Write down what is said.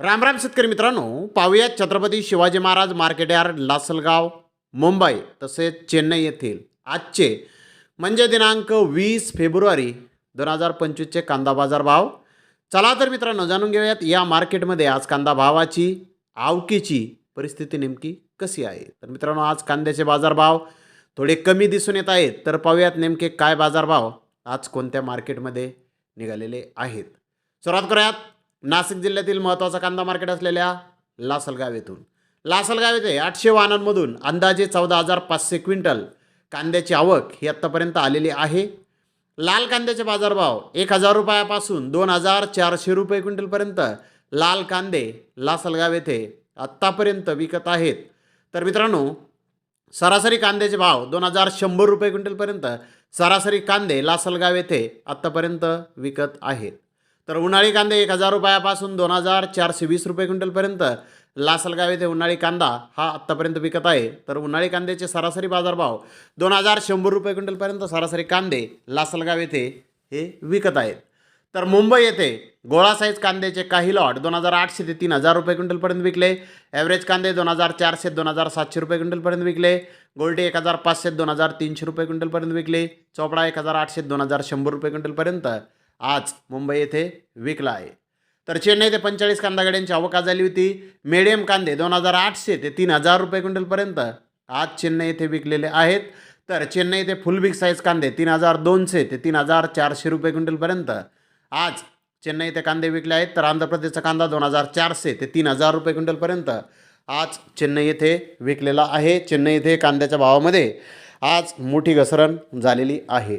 राम राम शेतकरी मित्रांनो पाहूयात छत्रपती शिवाजी महाराज मार्केट यार्ड लासलगाव मुंबई तसेच चेन्नई येथील आजचे म्हणजे दिनांक वीस फेब्रुवारी दोन हजार पंचवीसचे कांदा बाजार भाव. चला तर मित्रांनो जाणून घेऊयात या मार्केटमध्ये आज कांदा भावाची आवकीची परिस्थिती नेमकी कशी आहे? तर मित्रांनो आज कांद्याचे बाजारभाव थोडे कमी दिसून येत आहेत. तर पाहूयात नेमके काय बाजारभाव आज कोणत्या मार्केटमध्ये निघालेले आहेत. सुरुवात करूयात. नाशिक जिल्ह्यातील महत्त्वाचा कांदा मार्केट असलेल्या लासलगाव येथून. लासलगाव येथे आठशे वाहनांमधून अंदाजे चौदा हजार पाचशे क्विंटल कांद्याची आवक ही आत्तापर्यंत आलेली आहे. लाल कांद्याचे बाजारभाव एक हजार रुपयापासून दोन हजार चारशे रुपये क्विंटलपर्यंत लाल कांदे लासलगाव येथे आत्तापर्यंत विकत आहेत. तर मित्रांनो सरासरी कांद्याचे भाव दोन हजार शंभर रुपये क्विंटलपर्यंत सरासरी कांदे लासलगाव येथे आत्तापर्यंत विकत आहेत. तर उन्हाळी कांदे एक हजार रुपयापासून दोन हजार चारशे वीस रुपये क्विंटलपर्यंत. लासलगाव येथे उन्हाळी कांदा हा आत्तापर्यंत विकत आहे. तर उन्हाळी कांद्याचे सरासरी बाजारभाव दोन हजार शंभर रुपये क्विंटलपर्यंत सरासरी कांदे लासलगाव येथे हे विकत आहेत. तर मुंबई येथे गोळा साईज कांद्याचे काही लॉट दोन हजार आठशे ते तीन हजार रुपये क्विंटलपर्यंत विकले. ॲव्हरेज कांदे दोन हजार चारशे दोन हजार सातशे रुपये क्विंटलपर्यंत विकले. गोल्टी एक हजार पाचशे दोन हजार तीनशे रुपये क्विंटलपर्यंत विकले. चोपडा एक हजार आठशे दोन हजार शंभर रुपये क्विंटलपर्यंत. आज मुंबई येथे विकला आहे. तर चेन्नई ते पंचेचाळीस कांदा गाड्यांची आवका झाली होती. मिडियम कांदे दोन हजार आठशे ते तीन हजार रुपये क्विंटलपर्यंत आज चेन्नई येथे विकलेले आहेत. तर चेन्नई ते फुल बिग साईज कांदे तीन हजार दोनशे ते तीन हजार चारशे रुपये क्विंटलपर्यंत आज चेन्नई येथे कांदे विकले आहेत. तर आंध्र प्रदेशचा कांदा दोन हजार चारशे ते तीन हजार रुपये क्विंटलपर्यंत आज चेन्नई येथे विकलेला आहे. चेन्नई येथे कांद्याच्या भावामध्ये आज मोठी घसरण झालेली आहे.